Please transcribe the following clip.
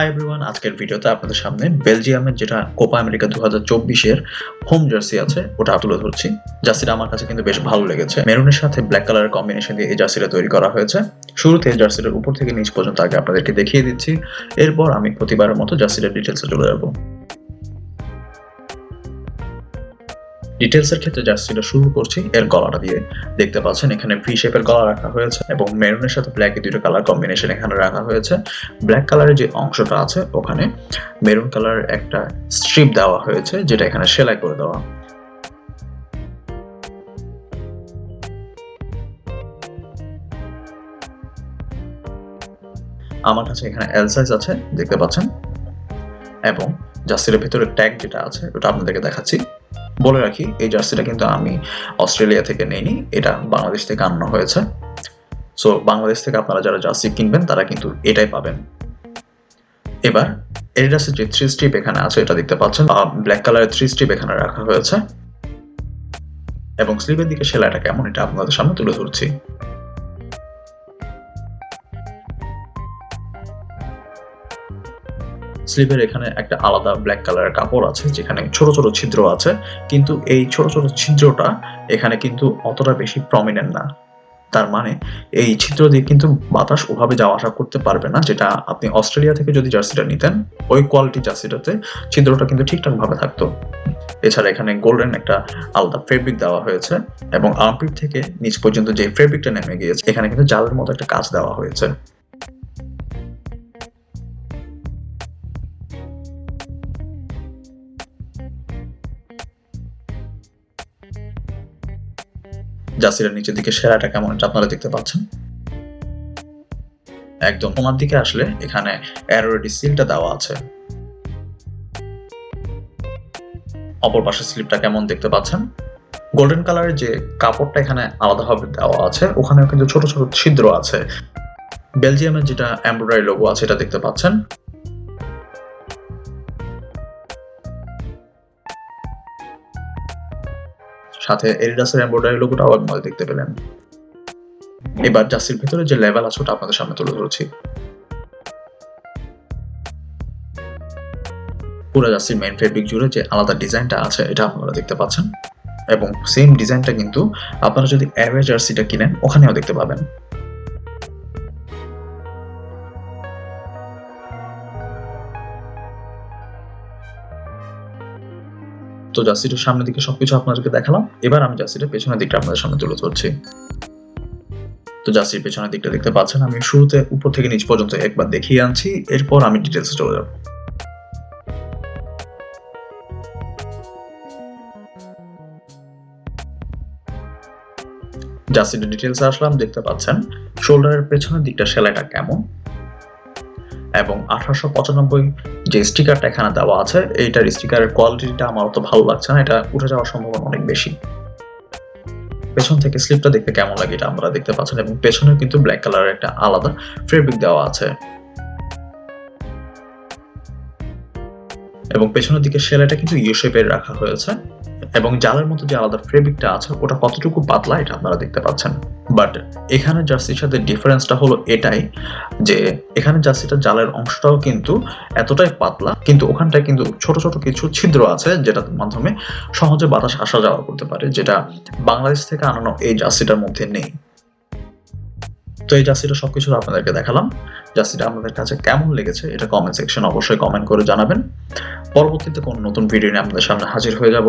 Hi everyone আজকের ভিডিওতে আপনাদের সামনে বেলজিয়ামের যেটা কোপা আমেরিকা দু হাজার চব্বিশের হোম জার্সি আছে, ওটা তুলে ধরছি। জার্সিটা আমার কাছে কিন্তু বেশ ভালো লেগেছে। মেরুনের সাথে ব্ল্যাক কালারের কম্বিনেশন দিয়ে এই জার্সিটা তৈরি করা হয়েছে। শুরুতে এই জার্সিটার উপর থেকে নিচ পর্যন্ত আগে আপনাদেরকে দেখিয়ে দিচ্ছি। এরপর আমি প্রতিবারের মতো জার্সিটার ডিটেলসে চলে যাব। ডিটেলসের ক্ষেত্রে জার্সিটা শুরু করছি, এর গলাটা দিয়ে দেখতে পাচ্ছেন, এখানে ভি শেপের গলা রাখা হয়েছে এবং মেরুনের সাথে ব্ল্যাক দুটো কালার কম্বিনেশন এখানে রাখা হয়েছে। ব্ল্যাক কালারের যে অংশটা আছে, ওখানে মেরুন কালারের একটা স্ট্রিপ দেওয়া হয়েছে, যেটা এখানে সেলাই করে দেওয়া। আমার কাছে এখানে এল সাইজ আছে, দেখতে পাচ্ছেন? এবং জার্সির ভিতরে ট্যাগ যেটা আছে, ওটা আপনাদেরকে দেখাচ্ছি। বলে রাখি, এই জার্সিটা কিন্তু আমি অস্ট্রেলিয়া থেকে নেইনি, এটা বাংলাদেশ থেকে আনানো হয়েছে। সো বাংলাদেশ থেকে আপনারা যারা জার্সি কিনবেন, তারা কিন্তু এটাই পাবেন। এবার এডিডাসের যে থ্রি স্ট্রিপ এখানে আছে, এটা দেখতে পাচ্ছেন। ব্ল্যাক কালারের থ্রি স্ট্রিপ এখানে রাখা হয়েছে। এবং স্লিপের দিকে সেলাইটা কেমন, এটা আপনাদের সামনে তুলে ধরছি। স্লিপের এখানে একটা আলাদা ব্ল্যাক কালারের কাপড় আছে, যেখানে ছোট ছোট ছিদ্র আছে, কিন্তু এই ছোট ছোট ছিদ্রটা এখানে কিন্তু অতটা বেশি প্রমিনেন্ট না। তার মানে এই ছিদ্র দিয়ে কিন্তু বাতাস ওভাবে যাওয়া আসা করতে পারবে না, যেটা আপনি অস্ট্রেলিয়া থেকে যদি জার্সিটা নিতেন, ওই কোয়ালিটি জার্সিটাতে ছিদ্রটা কিন্তু ঠিকঠাক ভাবে থাকতো। এছাড়া এখানে গোল্ডেন একটা আলাদা ফেব্রিক দেওয়া হয়েছে এবং আর্মপিট থেকে নিচ পর্যন্ত যে ফেব্রিকটা নেমে গিয়েছে, এখানে কিন্তু জালের মতো একটা কাজ দেওয়া হয়েছে। জাসিরের নিচের দিকে সেরাটা কেমন আপনারা দেখতে পাচ্ছেন। একদম তোমার দিকে আসলে এখানে অ্যারোরেডি সিলটা দেওয়া আছে। অপর পাশে স্লিপটা কেমন দেখতে পাচ্ছেন? গোল্ডেন কালারের যে কাপড়টা এখানে আলাদাভাবে দেওয়া আছে, ওখানেও কিন্তু ছোট ছোট ছিদ্র আছে। বেলজিয়ামের যেটা এমব্রয়ডারি লোগো আছে, এটা দেখতে পাচ্ছেন। সাথে এডিডাসের এমব্রয়ডারি লোগোটাও আপনারা দেখতে পেলেন এবার জার্সির ভেতরে যে লেভেল আছে, ওটা আপনাদের সামনে তুলে ধরছি। পুরো জার্সির মেইন ফেব্রিক জুড়ে যে আলাদা ডিজাইনটা আছে, এটা আপনারা দেখতে পাচ্ছেন। এবং সেম ডিজাইনটা কিন্তু আপনারা যদি অ্যাভে জার্সিটা কিনেন, ওখানেও দেখতে পাবেন। তো জার্সিটার সামনের দিকে সবকিছু আপনাদেরকে দেখালাম। এবার আমি জার্সিটার পেছনের দিকটা আপনাদের সামনে তুলে ধরছি। তো জার্সির পেছনের দিকটা দেখতে পাচ্ছেন, আমি শুরুতে উপর থেকে নিচ পর্যন্ত একবার দেখিয়ে আনছি, এরপর আমি ডিটেলসে চলে যাব। জার্সিটার ডিটেলসে আসলাম, দেখতে পাচ্ছেন শোল্ডারের পেছনের দিকটা সেলাইটা কেমন? এবং আঠারোশো পঁচানব্বই যে স্টিকারটা এখানে দেওয়া আছে, এইটার স্টিকারের কোয়ালিটিটা আমার অত ভালো লাগছে না। এটা উঠে যাওয়ার সম্ভাবনা অনেক বেশি। পেছন থেকে স্লিপটা দেখতে কেমন লাগে এটা আমরা দেখতে পাচ্ছেন এবং পেছনে কিন্তু ব্ল্যাক কালারের একটা আলাদা ফেব্রিক দেওয়া আছে। এবং পেছনের দিকে সেলাইটা কিন্তু ইউ শেপের রাখা হয়েছে। এবং জালের মতো যে আলাদা ফেব্রিকটা আছে, ওটা কতটুকু পাতলা, এটা আপনারা দেখতে পাচ্ছেন। বাট এখানে জার্সির সাথে ডিফারেন্সটা হলো এটাই যে, এখানে জার্সিটা জালের অংশটাও কিন্তু এতটাই পাতলা, কিন্তু ওখানটায় কিন্তু ছোট ছোট কিছু ছিদ্র আছে, যেটার মাধ্যমে সহজে বাতাস আসা যাওয়া করতে পারে, যেটা বাংলাদেশ থেকে আনানো এই জার্সিটার মধ্যে নেই। তো এই জার্সিটা সবকিছু আপনাদেরকে দেখালাম। জার্সিটা আপনাদের কাছে কেমন লেগেছে, এটা কমেন্ট সেকশন অবশ্যই কমেন্ট করে জানাবেন। পরবর্তীতে কোনো নতুন ভিডিও নিয়ে আপনাদের সামনে হাজির হয়ে যাব।